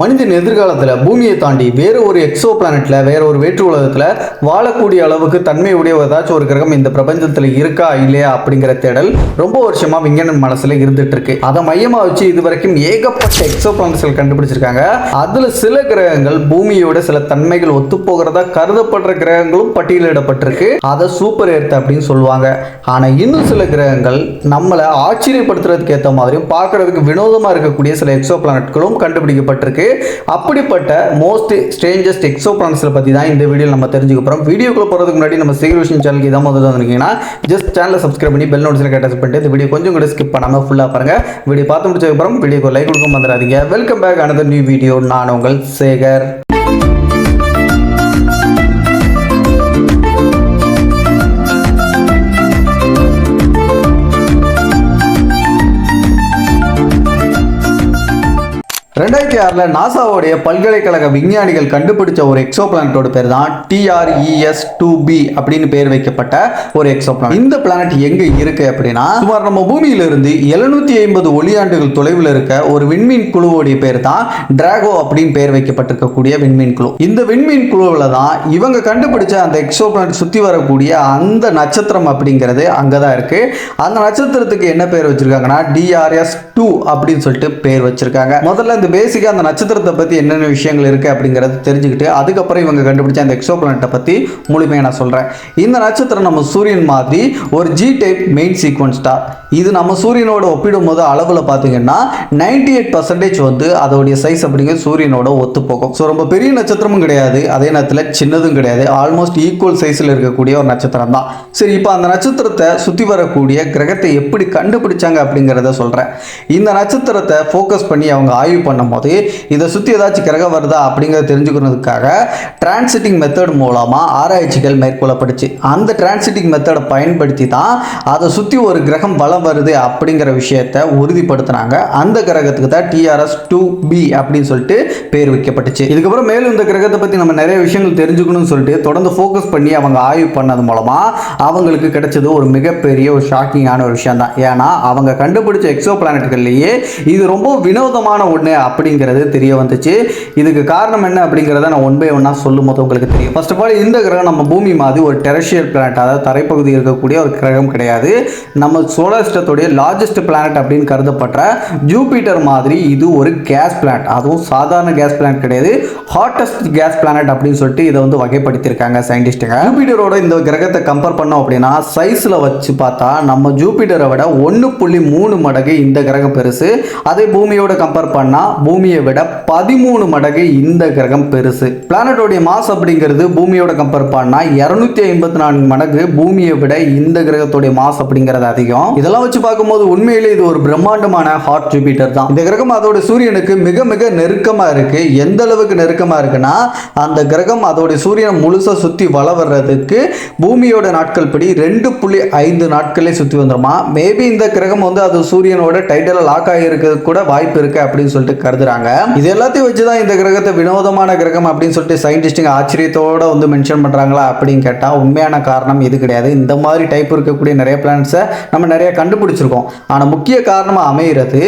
மனிதன் எதிர்காலத்தில் பூமியை தாண்டி வேறு ஒரு எக்ஸோ பிளானட்ல வேற ஒரு வேற்று உலகத்தில் வாழக்கூடிய அளவுக்கு தன்மை உடைய ஏதாச்சும் ஒரு கிரகம் இந்த பிரபஞ்சத்தில் இருக்கா இல்லையா அப்படிங்கிற தேடல் ரொம்ப வருஷமா விஞ்ஞானன் மனசுல இருந்துட்டு இருக்கு அதை மையமா வச்சு இது வரைக்கும் ஏகப்பட்ட எக்ஸோ பிளானட்ஸ்கள் கண்டுபிடிச்சிருக்காங்க. அதுல சில கிரகங்கள் பூமியோட சில தன்மைகள் ஒத்து போகிறதா கருதப்படுற கிரகங்களும் பட்டியலிடப்பட்டிருக்கு. அதை சூப்பர் எர்த் அப்படின்னு சொல்லுவாங்க. ஆனா இன்னும் சில கிரகங்கள் நம்மளை ஆச்சரியப்படுத்துறதுக்கு ஏற்ற மாதிரியும் பார்க்கறதுக்கு வினோதமா இருக்கக்கூடிய சில எக்ஸோ பிளானட்களும் கண்டுபிடிக்கப்பட்டிருக்கு. அப்படிப்பட்ட மோஸ்ட் ஸ்ட்ரேஞ்சஸ்ட் எக்ஸோ பிளானட்ஸை பற்றி தான் இந்த வீடியோ நம்ம தெரிஞ்சுக்க போகிறோம் வீடியோக்குள்ள போகிறதுக்கு முன்னாடி நம்ம சீக்கிரம் சேனலுக்கு இதான் முதல்ல வந்திருக்கீங்கன்னா ஜஸ்ட் சேனலை சப்ஸ்கிரைப் பண்ணி பெல் நோட்ஸில் கேட்டஸ் பண்ணிட்டு இந்த வீடியோ கொஞ்சம் கூட ஸ்கிப் பண்ணாமல் ஃபுல்லாக பாருங்க. வீடியோ பார்த்து முடிச்சதுக்கப்புறம் வீடியோக்கு லைக் கொடுக்க வந்துடாதீங்க welcome back another new video நான் உங்கள் சேகர். ரெண்டாயிரத்தி ஆறில் நாசாவுடைய பல்கலைக்கழக விஞ்ஞானிகள் கண்டுபிடிச்ச ஒரு எக்ஸோ பிளானட்டோட பேர் தான் டிஆர்இஎஸ் டூ பி அப்படின்னு பேர் வைக்கப்பட்ட ஒரு எக்ஸோ பிளானட் இந்த பிளானட் எங்க இருக்கு அப்படின்னா சுமார் நம்ம பூமியிலிருந்து எழுநூத்தி ஐம்பது ஒளியாண்டுகள் தொலைவில் இருக்க ஒரு விண்மீன் குழுவோடைய பேர் தான் டிராகோ அப்படின்னு பேர் வைக்கப்பட்டிருக்கக்கூடிய விண்மீன் குழு. இந்த விண்மீன் குழுவில் தான் இவங்க கண்டுபிடிச்ச அந்த எக்ஸோ பிளானட் சுத்தி வரக்கூடிய அந்த நட்சத்திரம் அப்படிங்கிறது அங்கதான் இருக்கு. அந்த நட்சத்திரத்துக்கு என்ன பேர் வச்சிருக்காங்கன்னா டிஆர்எஸ் டூ அப்படின்னு சொல்லிட்டு பேர் வச்சிருக்காங்க. முதல்ல இந்த பேசிக்காக அந்த நட்சத்திரத்தை பற்றி என்னென்ன விஷயங்கள் இருக்குது அப்படிங்கிறத தெரிஞ்சுக்கிட்டு அதுக்கப்புறம் இவங்க கண்டுபிடிச்ச அந்த எக்ஸோ பிளானட்டை பற்றி முழுமையாக நான் சொல்கிறேன் இந்த நட்சத்திரம் நம்ம சூரியன் மாதிரி ஒரு G type main sequence star இது நம்ம சூரியனோட ஒப்பிடும்போது அளவில் பார்த்தீங்கன்னா நைன்டி எயிட் பர்சன்டேஜ் வந்து அதோடைய சைஸ் அப்படிங்கிறது சூரியனோட ஒத்து போகும் ஸோ ரொம்ப பெரிய நட்சத்திரமும் கிடையாது. அதே நேரத்தில் சின்னதும் கிடையாது. ஆல்மோஸ்ட் ஈக்குவல் சைஸில் இருக்கக்கூடிய ஒரு நட்சத்திரம் தான். சரி இப்போ அந்த நட்சத்திரத்தை சுற்றி வரக்கூடிய கிரகத்தை எப்படி கண்டுபிடிச்சாங்க அப்படிங்கிறத சொல்கிறேன் இந்த நட்சத்திரத்தை ஃபோக்கஸ் பண்ணி அவங்க ஆய்வு பண்ணும்போது இதை சுற்றி ஏதாச்சும் கிரகம் வருதா அப்படிங்கிறத தெரிஞ்சுக்கிறதுக்காக டிரான்சிட்டிங் மெத்தட் மூலமாக ஆராய்ச்சிகள் மேற்கொள்ளப்படுச்சு. அந்த டிரான்சிட்டிங் மெத்தடை பயன்படுத்தி தான் அதை சுற்றி ஒரு கிரகம் வலம் வருது அப்படிங்கிற விஷயத்தை உறுதிப்படுத்தினாங்க அந்த கிரகத்துக்கு தான் டிஆர்எஸ் டூ பி அப்படின்னு சொல்லிட்டு பேர் வைக்கப்பட்டுச்சு. இதுக்கப்புறம் மேலும் இந்த கிரகத்தை பற்றி நம்ம நிறைய விஷயங்கள் தெரிஞ்சுக்கணும்னு சொல்லிட்டு தொடர்ந்து ஃபோக்கஸ் பண்ணி அவங்க ஆய்வு பண்ணது மூலமாக அவங்களுக்கு கிடைச்சது ஒரு மிகப்பெரிய ஒரு ஷாக்கிங்கான ஒரு விஷயம் தான் ஏன்னா அவங்க கண்டுபிடிச்ச எக்ஸோ பிளானட்கள்லேயே இது ரொம்ப வினோதமான ஒன்று அப்படிங்கிறது தெரிய வந்துச்சு. இதுக்கு காரணம் என்ன அப்படிங்கிறத நான் ஒன் பை ஒன்னாக சொல்லும் போது உங்களுக்கு தெரியும். ஃபர்ஸ்ட் ஆஃப் ஆல் இந்த கிரகம் நம்ம பூமி மாதிரி ஒரு டெரஷியல் பிளானட் அதாவது தரைப்பகுதி இருக்கக்கூடிய ஒரு கிரகம் கிடையாது. நம்ம சோலார் சிஸ்டத்துடைய லார்ஜஸ்ட் பிளானட் அப்படின்னு கருதப்பட்ட ஜூபிட்டர் மாதிரி இது ஒரு கேஸ் பிளானட் அதுவும் சாதாரண கேஸ் பிளானட் கிடையாது. ஹாட்டஸ்ட் கேஸ் பிளானட் அப்படின்னு சொல்லிட்டு இதை வந்து வகைப்படுத்தியிருக்காங்க சயின்டிஸ்ட்டுங்க ஜூபிட்டரோட இந்த கிரகத்தை கம்பேர் பண்ணோம் அப்படின்னா சைஸில் வச்சு பார்த்தா நம்ம ஜூபிட்டரை விட ஒன்று புள்ளி மூணு மடங்கு இந்த கிரகம் பெருசு. அதே பூமியோட கம்பேர் பண்ணால் பூமியை விட பதிமூணு மடங்கு இந்த கிரகம் பெருசு. பிளானட்டோடைய மாஸ் அப்படிங்கிறது பூமியோட கம்பேர் பண்ணால் இரநூத்தி ஐம்பத்தி நான்கு மடங்கு பூமியை விட இந்த கிரகத்துடைய மாஸ் அப்படிங்கிறது அதிகம். இதெல்லாம் வச்சு பார்க்கும்போது உண்மையிலே இது ஒரு பிரம்மாண்டமான ஹாட் ஜூபிட்டர் தான். இந்த கிரகம் அதோட சூரியனுக்கு மிக மிக நெருக்கமாக இருக்கு. எந்த அளவுக்கு நெருக்கமாக இருக்குன்னா அந்த கிரகம் அதோட சூரியனை முழுசாக சுற்றி வள வர்றதுக்கு பூமியோட நாட்கள் படி ரெண்டு புள்ளி ஐந்து நாட்களே சுற்றி வந்துருமா. மேபி இந்த கிரகம் வந்து அது சூரியனோட டைட்டில் லாக் ஆகியிருக்கிறது கூட வாய்ப்பு இருக்கு அப்படின்னு சொல்லிட்டு கருதுறாங்க. இது எல்லாத்தையும் வச்சு தான் இந்த கிரகத்தை வினோதமான கிரகம் அப்படின்னு சொல்லிட்டு சயின்டிஸ்ட்டுங்க ஆச்சரியத்தோட வந்து மென்ஷன் பண்ணுறாங்களா அப்படின்னு கேட்டால் உண்மையான காரணம் இது கிடையாது. இந்த மாதிரி டைப் இருக்கக்கூடிய நிறைய பிளானட்ஸை நம்ம நிறைய கண்டுபிடிச்சிருக்கோம். ஆனால் முக்கிய காரணமாக அமைகிறது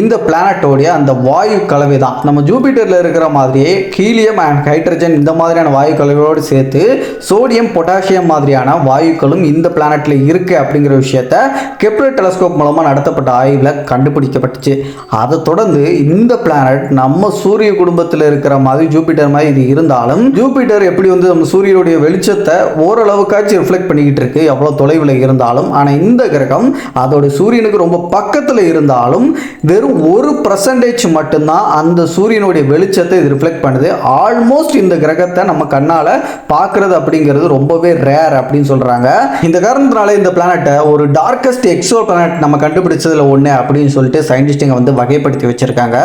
இந்த பிளானட்டோடைய அந்த வாயு கலவை தான் நம்ம ஜூபிட்டரில் இருக்கிற மாதிரியே ஹீலியம் அண்ட் ஹைட்ரஜன் இந்த மாதிரியான வாயு கலவையோடு சேர்த்து சோடியம் பொட்டாசியம் மாதிரியான வாயுக்களும் இந்த பிளானட்ல இருக்கு அப்படிங்கிற விஷயத்த கெப்லர் டெலஸ்கோப் மூலமாக நடத்தப்பட்ட ஆய்வில் கண்டுபிடிக்கப்பட்டுச்சு. அதை தொடர்ந்து இந்த இந்த பிளானட் நம்ம சூரிய குடும்பத்தில் இருக்கிற மாதிரி ஜூபிட்டர் மாதிரி இது இருந்தாலும் ஜூபிட்டர் எப்படி வந்து நம்ம சூரியனுடைய வெளிச்சத்தை ஓரளவுக்காச்சும் ரிஃப்ளெக்ட் பண்ணிக்கிட்டு இருக்கு எவ்வளோ தொலைவில் இருந்தாலும் ஆனால் இந்த கிரகம் அதோட சூரியனுக்கு ரொம்ப பக்கத்தில் இருந்தாலும் வெறும் ஒரு பர்சன்டேஜ் மட்டும்தான் அந்த சூரியனுடைய வெளிச்சத்தை இது ரிஃப்ளெக்ட் பண்ணுது. ஆல்மோஸ்ட் இந்த கிரகத்தை நம்ம கண்ணால் பார்க்குறது அப்படிங்கிறது ரொம்பவே ரேர் அப்படின்னு சொல்கிறாங்க இந்த காரணத்தினால இந்த பிளானட்டை ஒரு டார்க்கஸ்ட் எக்ஸோ பிளானட் நம்ம கண்டுபிடிச்சதில் ஒன்று அப்படின்னு சொல்லிட்டு சயின்டிஸ்ட்டுங்க வந்து வகைப்படுத்தி வச்சுருக்காங்க.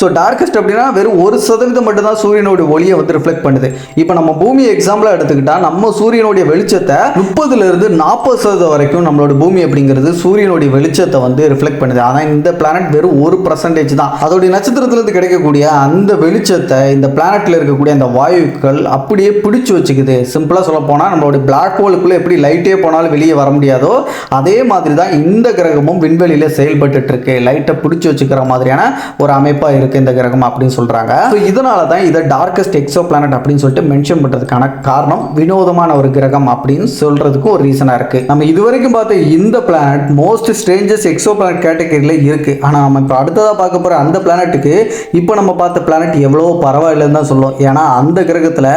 ஸோ டார்க்கஸ்ட் அப்படின்னா வெறும் ஒரு சதவீதம் மட்டும்தான் சூரியனுடைய ஒளியை வந்து ரிஃப்ளெக்ட் பண்ணுது. இப்போ நம்ம பூமி எக்ஸாம்பிளாக எடுத்துக்கிட்டால் நம்ம சூரியனுடைய வெளிச்சத்தை முப்பதுலேருந்து நாற்பது சதவீதம் வரைக்கும் நம்மளோட பூமி அப்படிங்கிறது சூரியனுடைய வெளிச்சத்தை வந்து ரிஃப்ளெக்ட் பண்ணுது. ஆனால் இந்த பிளானட் வெறும் ஒரு பர்சன்டேஜ் தான். அதோடைய நட்சத்திரத்திலேருந்து கிடைக்கக்கூடிய அந்த வெளிச்சத்தை இந்த பிளானட்டில் இருக்கக்கூடிய அந்த வாயுக்கள் அப்படியே பிடிச்சு வச்சுக்குது. சிம்பிளாக சொல்ல போனால் நம்மளுடைய பிளாக் ஹோலுக்குள்ளே எப்படி லைட்டே போனாலும் வெளியே வர முடியாதோ அதே மாதிரி தான் இந்த கிரகமும் விண்வெளியில் செயல்பட்டு இருக்கு. லைட்டை பிடிச்சி வச்சுக்கிற மாதிரியான ஒரு அமைப்பு அமைப்பா இருக்குது இந்த கிரகம் அப்படின்னு சொல்கிறாங்க ஸோ இதனால தான் இதை டார்க்கஸ்ட் எக்ஸோ பிளானட் அப்படின்னு சொல்லிட்டு மென்ஷன் பண்ணுறதுக்கான காரணம் வினோதமான ஒரு கிரகம் அப்படின்னு சொல்கிறதுக்கு ஒரு ரீசனாக இருக்குது நம்ம இதுவரைக்கும் பார்த்த இந்த planet most strangest exo planet கேட்டகரியில் இருக்குது ஆனால் நம்ம இப்போ அடுத்ததாக பார்க்க போகிற அந்த பிளானட்டுக்கு இப்போ நம்ம பார்த்த பிளானட் எவ்வளோ பரவாயில்லைன்னு தான் சொல்லுவோம் ஏன்னா அந்த கிரகத்தில்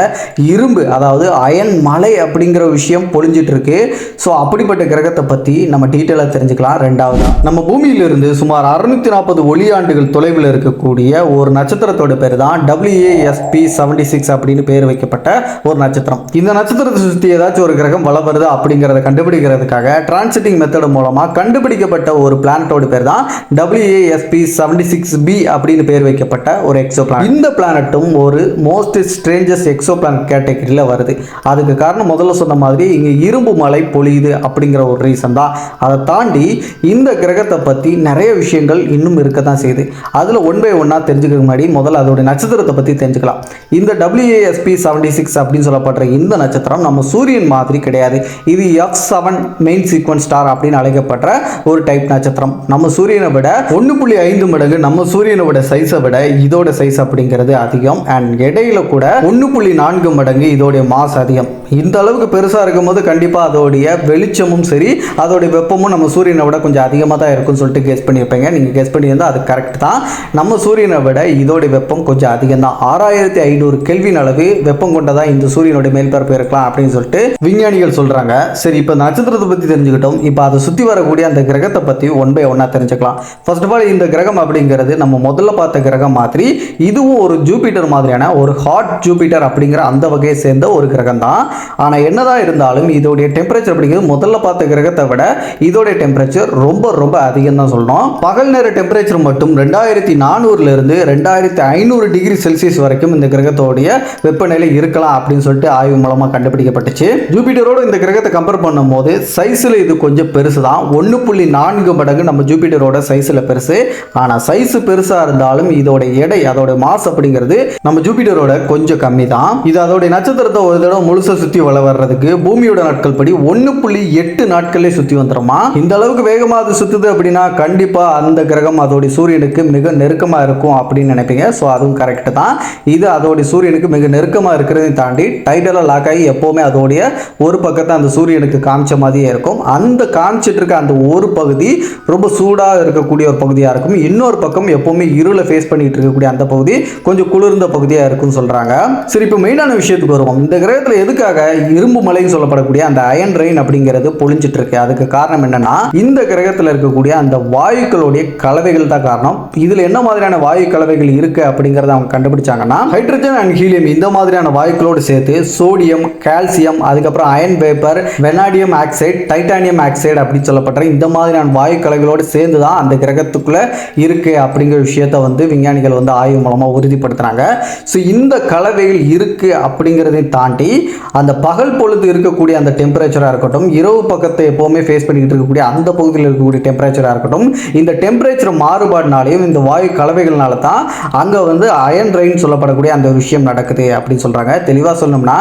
இரும்பு அதாவது அயன் மலை அப்படிங்கிற விஷயம் பொழிஞ்சிட்டு இருக்கு. ஸோ அப்படிப்பட்ட கிரகத்தை பற்றி நம்ம டீட்டெயிலாக தெரிஞ்சுக்கலாம். ரெண்டாவது நம்ம பூமியிலிருந்து சுமார் அறுநூத்தி நாற்பது ஒளி ஆண்டுகள் தொலைவில் இருக்கக்கூடிய ஒரு நட்சத்திரத்தோட பேர் தான் டபிள்யூஏஎஸ்பி செவன்டி சிக்ஸ் அப்படின்னு பேர் வைக்கப்பட்ட ஒரு நட்சத்திரம். இந்த நட்சத்திரத்தை சுற்றி ஏதாச்சும் ஒரு கிரகம் வளம் வருது அப்படிங்கிறத கண்டுபிடிக்கிறதுக்காக டிரான்சிட்டிங் மெத்தட் மூலமாக கண்டுபிடிக்கப்பட்ட ஒரு பிளானட்டோட பேர் தான் டபிள்யூஏஎஸ்பி செவன்டி சிக்ஸ் பி அப்படின்னு பேர் வைக்கப்பட்ட ஒரு எக்ஸோ பிளான் இந்த பிளானட்டும் ஒரு மோஸ்ட் ஸ்ட்ரேஞ்சஸ் எக்ஸோ பிளானட் கேட்டகரியில் வருது. அதுக்கு காரணம் முதல்ல சொன்ன மாதிரி இங்கே இரும்பு மலை பொழியுது அப்படிங்கிற ஒரு ரீசன் தான். அதை தாண்டி இந்த கிரகத்தை பற்றி நிறைய விஷயங்கள் இன்னும் இருக்க தான் செய்யுது. அதில் ஒன்று ஒன் பை ஒன்னாக தெரிஞ்சுக்க முன்னாடி முதல்ல அதோடைய நட்சத்திரத்தை பற்றி தெரிஞ்சுக்கலாம். இந்த டபிள்யூஏஎஸ்பி செவன்டி சிக்ஸ் அப்படின்னு சொல்லப்படுற இந்த நட்சத்திரம் நம்ம சூரியன் மாதிரி கிடையாது. இது F seven main sequence star அப்படின்னு அழைக்கப்படுற ஒரு டைப் நட்சத்திரம். நம்ம சூரியனை விட ஒன்று புள்ளி ஐந்து மடங்கு நம்ம சூரியனோட சைஸை விட இதோட சைஸ் அப்படிங்கிறது அதிகம். அண்ட் இடையில கூட ஒன்று புள்ளி நான்கு மடங்கு இதோடைய மாஸ் அதிகம். இந்த அளவுக்கு பெருசாக இருக்கும்போது கண்டிப்பாக அதோடைய வெளிச்சமும் சரி அதோடைய வெப்பமும் நம்ம சூரியனை விட கொஞ்சம் அதிகமாக தான் இருக்கும்னு சொல்லிட்டு கெஸ் பண்ணியிருப்பீங்க. நீங்கள் கெஸ் பண்ணியிருந்தால் அது கரெக்ட் தான். நம்ம நம்ம சூரியனை விட இதோடைய வெப்பம் கொஞ்சம் அதிகம் தான் ஆறாயிரத்தி ஐநூறு கெல்வின் அளவு வெப்பம் கொண்டதா இந்த சூரியனுடைய மேற்பரப்பு இருக்கலாம் அப்படின்னு சொல்லிட்டு விஞ்ஞானிகள் சொல்கிறாங்க சரி இப்போ நட்சத்திரத்தை பற்றி தெரிஞ்சுக்கிட்டோம். இப்போ அதை சுற்றி வரக்கூடிய அந்த கிரகத்தை பற்றி ஒன் பை ஒன்னா தெரிஞ்சுக்கலாம். ஃபர்ஸ்ட் ஆஃப் ஆல் இந்த கிரகம் அப்படிங்கிறது நம்ம முதல்ல பார்த்த கிரகம் மாதிரி இதுவும் ஒரு ஜூபிட்டர் மாதிரியான ஒரு ஹாட் ஜூபிட்டர் அப்படிங்கிற அந்த வகையை சேர்ந்த ஒரு கிரகம் தான் ஆனால் என்னதான் இருந்தாலும் இதோடைய டெம்பரேச்சர் அப்படிங்கிறது முதல்ல பார்த்த கிரகத்தை விட இதோடைய டெம்பரேச்சர் ரொம்ப ரொம்ப அதிகம் தான் சொல்லணும் பகல் நேர டெம்பரேச்சர் மட்டும் ரெண்டாயிரத்தி நாலு இருந்து ரெண்டாயிரத்தி ஐநூறு டிகிரி செல்சியஸ் வரைக்கும் இந்த கிரகத்தோடைய வெப்பநிலை இருக்கலாம் அப்படின்னு சொல்லிட்டு ஆய்வு மூலமாக கண்டுபிடிக்கப்பட்டுச்சு. ஜூபிட்டரோடு இந்த கிரகத்தை கம்பேர் பண்ணும்போது சைஸில் இது கொஞ்சம் பெருசு தான் ஒன்று புள்ளி நான்கு மடங்கு நம்ம ஜூபிட்டரோட சைஸில் பெருசு. ஆனால் சைஸ் பெருசாக இருந்தாலும் இதோட எடை அதோட மாஸ் அப்படிங்கிறது நம்ம ஜூபிட்டரோட கொஞ்சம் கம்மி தான் இது அதோடைய நட்சத்திரத்தை ஒரு தடவை முழுசை சுற்றி வள வர்றதுக்கு பூமியோட நாட்கள் படி ஒன்று புள்ளி எட்டு நாட்களே சுற்றி வந்துடுமா இந்த அளவுக்கு வேகமாக அது சுற்றுது அப்படின்னா கண்டிப்பாக அந்த கிரகம் அதோடைய சூரியனுக்கு மிக நெருக்கமாக இருக்கும் அப்படின்னு நினைப்பீங்க. ஸோ அதுவும் கரெக்ட் தான். இது அதோடைய சூரியனுக்கு மிக நெருக்கமாக இருக்கிறதையும் தாண்டி டைட்டலாக லாக் ஆகி எப்போவுமே அதோடைய ஒரு பக்கத்தை அந்த சூரியனுக்கு காமிச்ச மாதிரியே இருக்கும். அந்த காமிச்சிட்டு இருக்க அந்த ஒரு பகுதி ரொம்ப சூடாக இருக்கக்கூடிய ஒரு பகுதியாக இருக்கும். இன்னொரு பக்கம் எப்போவுமே இருளை ஃபேஸ் பண்ணிட்டு இருக்கக்கூடிய அந்த பகுதி கொஞ்சம் குளிர்ந்த பகுதியாக இருக்கும்னு சொல்கிறாங்க சரி இப்போ மெயினான விஷயத்துக்கு வருவோம். இந்த கிரகத்தில் எதுக்காக இரும்பு மலைன்னு சொல்லப்படக்கூடிய அந்த அயன் ரெயின் அப்படிங்கிறது பொழிஞ்சிட்டு இருக்கு? அதுக்கு காரணம் என்னன்னா இந்த கிரகத்தில் இருக்கக்கூடிய அந்த வாயுக்களுடைய கலவைகள் தான் காரணம். இதில் என்ன மாதிரி மாதிரியான வாயு கலவைகள் இருக்கு அப்படிங்கிறத அவங்க கண்டுபிடிச்சாங்கன்னா ஹைட்ரஜன் அண்ட் ஹீலியம் இந்த மாதிரியான வாயுக்களோடு சேர்த்து சோடியம் கால்சியம் அதுக்கப்புறம் iron vapour vanadium oxide titanium oxide அப்படின்னு சொல்லப்பட்ட இந்த மாதிரியான வாயு கலவைகளோடு சேர்ந்து தான் அந்த கிரகத்துக்குள்ள இருக்கு அப்படிங்கிற விஷயத்த வந்து விஞ்ஞானிகள் வந்து ஆய்வு மூலமாக உறுதிப்படுத்துறாங்க. ஸோ இந்த கலவைகள் இருக்கு அப்படிங்கிறதையும் தாண்டி அந்த பகல் பொழுது இருக்கக்கூடிய அந்த டெம்பரேச்சராக இருக்கட்டும் இரவு பக்கத்தை எப்போவுமே ஃபேஸ் பண்ணிக்கிட்டு இருக்கக்கூடிய அந்த பகுதியில் இருக்கக்கூடிய டெம்பரேச்சராக இருக்கட்டும் இந்த டெம்பரேச்சர் மாறுபாடுனாலையும் இந்த வாயு கலவைகள்னால தான் அங்கே வந்து அயன் ரெயின் சொல்லப்படக்கூடிய அந்த விஷயம் நடக்குது அப்படின்னு சொல்கிறாங்க தெளிவாக சொல்லணும்னா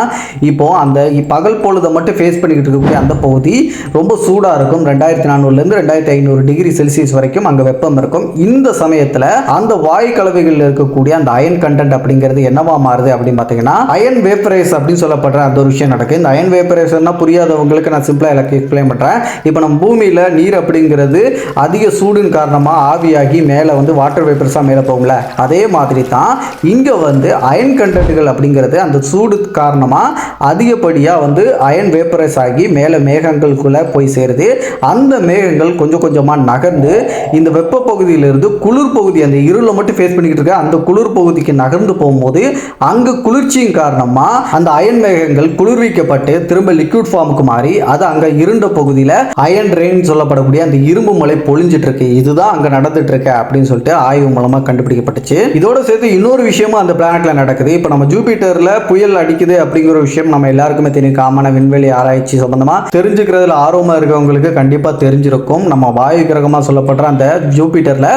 இப்போ அந்த பகல் பொழுதை மட்டும் ஃபேஸ் பண்ணிக்கிட்டு இருக்கக்கூடிய அந்த பகுதி ரொம்ப சூடாக இருக்கும். ரெண்டாயிரத்தி நானூறுலேருந்து ரெண்டாயிரத்தி ஐநூறு டிகிரி செல்சியஸ் வரைக்கும் அங்கே வெப்பம் இருக்கும். இந்த சமயத்தில் அந்த வாயு கலவைகளில் இருக்கக்கூடிய அந்த அயன் கண்டென்ட் அப்படிங்கிறது என்னவா மாறுது அப்படின்னு பார்த்தீங்கன்னா அயன் வேப்பரைஸ் அப்படின்னு சொல்லப்படுற அந்த ஒரு விஷயம் நடக்குது இந்த அயன் வேப்பரைஸ்னா புரியாதவங்களுக்கு நான் சிம்பிளாக எனக்கு எக்ஸ்பிளைன் பண்ணுறேன் இப்போ நம்ம பூமியில் நீர் அப்படிங்கிறது அதிக சூடின் காரணமாக ஆவியாகி மேலே வந்து வாட்டர் பெருசாக மேலே போகும்ல? அதே மாதிரி தான் இங்கே வந்து அயன் கண்டென்ட்டுகள் அப்படிங்கிறது அந்த சூடு காரணமாக அதிகப்படியாக வந்து அயன் வேப்பரைஸ் ஆகி மேலே மேகங்களுக்குள்ளே போய் சேருது. அந்த மேகங்கள் கொஞ்சம் கொஞ்சமாக நகர்ந்து இந்த வெப்ப பகுதியிலிருந்து குளிர் பகுதி அந்த இருளை மட்டும் ஃபேஸ் பண்ணிக்கிட்டு இருக்க அந்த குளிர் பகுதிக்கு நகர்ந்து போகும்போது அங்கே குளிர்ச்சியின் காரணமாக அந்த அயன் மேகங்கள் குளிர்விக்கப்பட்டு திரும்ப லிக்விட் ஃபார்முக்கு மாறி அது அங்கே இருண்ட பகுதியில் அயன் ரெயின் சொல்லப்படக்கூடிய அந்த இரும்பு மலை பொழிஞ்சிட்டு இருக்கு. இதுதான் அங்கே நடந்துட்டு இருக்கு அப்படின்னு சொல்லிட்டு ஆய்வு மூலமாக கண்டுபிடிக்கப்பட்டுச்சு. இதோட சேர்த்து இன்னொரு விஷயமும் அந்த பிளானட்ல நடக்குது. இப்போ நம்ம ஜூபிட்டர்ல புயல் அடிக்குது அப்படிங்கிற விஷயம் நம்ம எல்லாருக்குமே தெரியும். காமன விண்வெளி ஆராய்ச்சி சம்பந்தமா. தெரிஞ்சுக்கிறதுல ஆர்வமாக இருக்கவங்களுக்கு கண்டிப்பாக தெரிஞ்சிருக்கும். நம்ம வாயு கிரகமாக சொல்லப்படுற அந்த ஜூபிட்டர்ல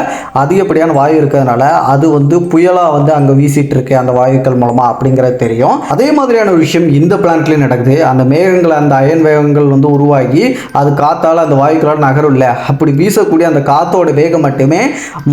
அதிகப்படியான வாயு இருக்கிறதுனால அது வந்து புயலா வந்து அங்கே வீசிட்டு இருக்கு அந்த வாயுக்கள் மூலமா அப்படிங்கிறது தெரியும். அதே மாதிரியான விஷயம் இந்த பிளானட்லயும் நடக்குது. அந்த மேகங்கள் அந்த அயன் வேகங்கள் வந்து உருவாகி அது காத்தால் அந்த வாயுக்களால் நகரும் இல்லை அப்படி வீசக்கூடிய அந்த காத்தோட வேகம் மட்டுமே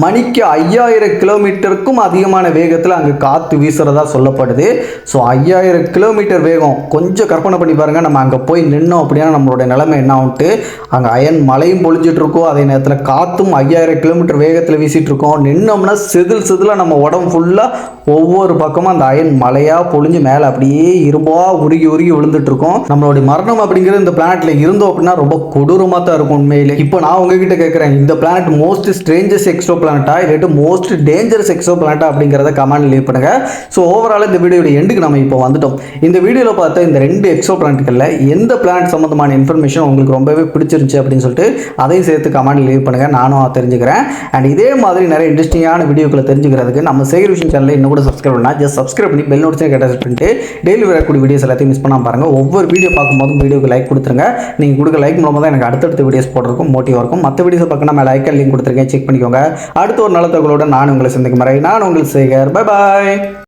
மணிக்கு ஐயாயிரம் கிலோமீட்டருக்கும் அதிகமான வேகத்தில் அங்கே காற்று வீசுறதா சொல்லப்படுது. ஸோ ஐயாயிரம் கிலோமீட்டர் வேகம் கொஞ்சம் கற்பனை பண்ணி பாருங்கள் நம்ம அங்கே போய் நின்னோம் அப்படின்னா நம்மளுடைய நிலைமை என்ன ஆகும்ட்டு அங்கே அயன் மழையும் பொழிஞ்சிட்டு இருக்கோம். அதே நேரத்தில் காற்றும் ஐயாயிரம் கிலோமீட்டர் வேகத்தில் வீசிட்டு இருக்கோம். நின்னோம்னா செதில் செதிலாக நம்ம உடம்பு ஃபுல்லாக ஒவ்வொரு பக்கமும் அந்த அயன் மலையாக பொழிஞ்சு மேலே அப்படியே இரும்பாக உருகி உருகி விழுந்துட்டு இருக்கோம். நம்மளுடைய மரணம் அப்படிங்கிறது இந்த பிளானட்ல இருந்தோம் அப்படின்னா ரொம்ப கொடூரமாக தான் இருக்கும் உண்மையிலே. இப்போ நான் உங்ககிட்ட கேட்குறேன் இந்த பிளானட் மோஸ்ட் ஸ்ட்ரேஞ்சஸ் எக்ஸ்ட்ரோ பிளானட்டா இல்லாட்டி மோஸ்ட் டேஞ்சரஸ் எக்ஸோ பிளான்ட் அப்படிங்கிறத கமெண்ட் லீவ் பண்ணுங்க. ஸோ ஓவரால் இந்த வீடியோட எண்டுக்கு நம்ம இப்போ வந்துட்டோம். இந்த வீடியோவில் பார்த்த இந்த ரெண்டு எக்ஸோ பிளான்ட்களில் எந்த பிளான்ட் சம்மந்தமான இன்ஃபர்மேஷன் உங்களுக்கு ரொம்பவே பிடிச்சிருந்துச்சு அப்படின்னு சொல்லிட்டு அதையும் சேர்த்து கமெண்ட் லீவ் பண்ணுங்க. நானும் தெரிஞ்சுக்கிறேன். அண்ட் இதே மாதிரி நிறைய இன்ட்ரெஸ்டிங்கான வீடியோக்களை தெரிஞ்சுக்கிறதுக்கு நம்ம சேகர் விஷயம் சேனலில் இன்னும் கூட சப்ஸ்கிரைப் பண்ணால் ஜஸ்ட் சப்ஸ்கிரைப் பண்ணி பெல் நோட்ஸையும் கேட்ட பண்ணிட்டு டெய்லி வரக்கூடிய வீடியோஸ் எல்லாத்தையும் மிஸ் பண்ணாமல் பாருங்கள் ஒவ்வொரு வீடியோ பார்க்கும்போதும் வீடியோக்கு லைக் கொடுத்துருங்க. நீங்கள் கொடுக்க லைக் மூலமாக தான் எனக்கு அடுத்தடுத்த வீடியோஸ் போடுறதுக்கும் மோட்டிவாக இருக்கும். மற்ற வீடியோஸ் பார்க்கணும் மேலே லைக் லிங்க் கொடுத்துருக்கேன். செக் பண்ணிக்கோங்க. அடுத்த ஒரு நல்ல தகவலோட நான் உங்களை சந்திக்கும் வரை நான் உங்கள் சேகர். பாய் பாய்